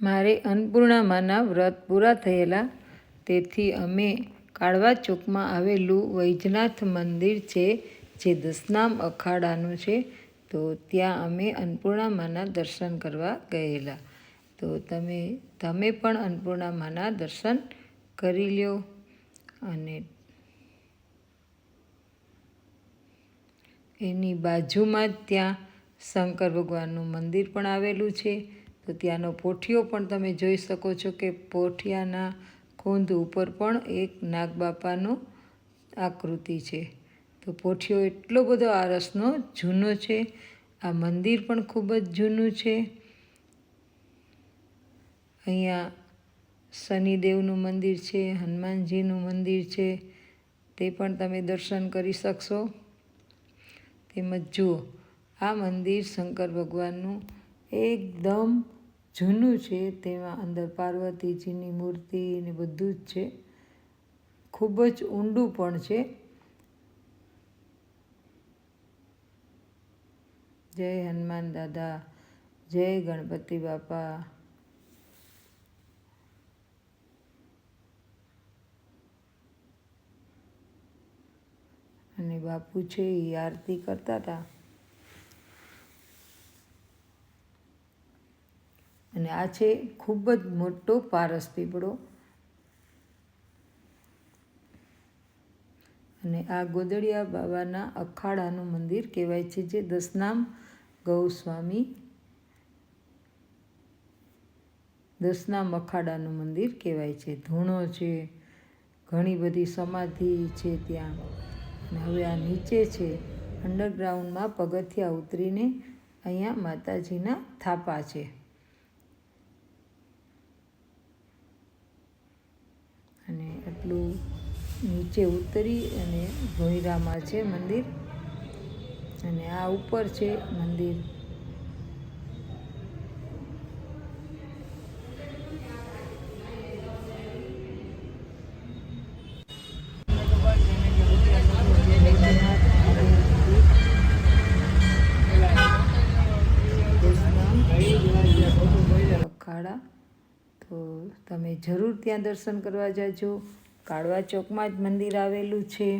મારે અન્નપૂર્ણામાના વ્રત પૂરા થયેલા, તેથી અમે કાળવા ચોકમાં આવેલું વૈજનાથ મંદિર છે, જે દસનામ અખાડાનું છે, તો ત્યાં અમે અન્નપૂર્ણામાના દર્શન કરવા ગયેલા. તો તમે તમે પણ અન્નપૂર્ણામાના દર્શન કરી લ્યો અને એની બાજુમાં જ ત્યાં શંકર ભગવાનનું મંદિર પણ આવેલું છે. તો ત્યાંનો પોઠિયો પણ તમે જોઈ શકો છો કે પોઠિયાના ખૂંદ ઉપર પણ એક નાગબાપાનું આકૃતિ છે. તો પોઠિયો એટલો બધો આરસનો જૂનો છે. આ મંદિર પણ ખૂબ જ જૂનું છે. અહીંયા શનિદેવનું મંદિર છે, હનુમાનજીનું મંદિર છે. તે પણ તમે દર્શન કરી શકશો. તેમજ જુઓ, આ મંદિર શંકર ભગવાનનું એકદમ જૂનું છે, તેમાં અંદર પાર્વતીજીની મૂર્તિ ને બધું જ છે. ખૂબ જ ઊંડું પણ છે. જય હનુમાન દાદા, જય ગણપતિ બાપા. અને બાપુ છે એ આરતી કરતા હતા અને આ છે ખૂબ જ મોટો પારસ પીપળો. અને આ ગોદડિયા બાબાના અખાડાનું મંદિર કહેવાય છે, જે દસનામ ગૌસ્વામી દસનામ અખાડાનું મંદિર કહેવાય છે. ધૂણો છે, ઘણી બધી સમાધિ છે ત્યાં. અને હવે આ નીચે છે, અંડરગ્રાઉન્ડમાં પગથિયા ઉતરીને અહીંયા માતાજીના થાપા છે. આટલું નીચે ઉતરી અને ભોયરામાં છે મંદિર. અને આ ઉપર છે મંદિર. તો તમે જરૂર ત્યાં દર્શન કરવા જાજો. કાળવા ચોકમાં જ મંદિર આવેલું છે.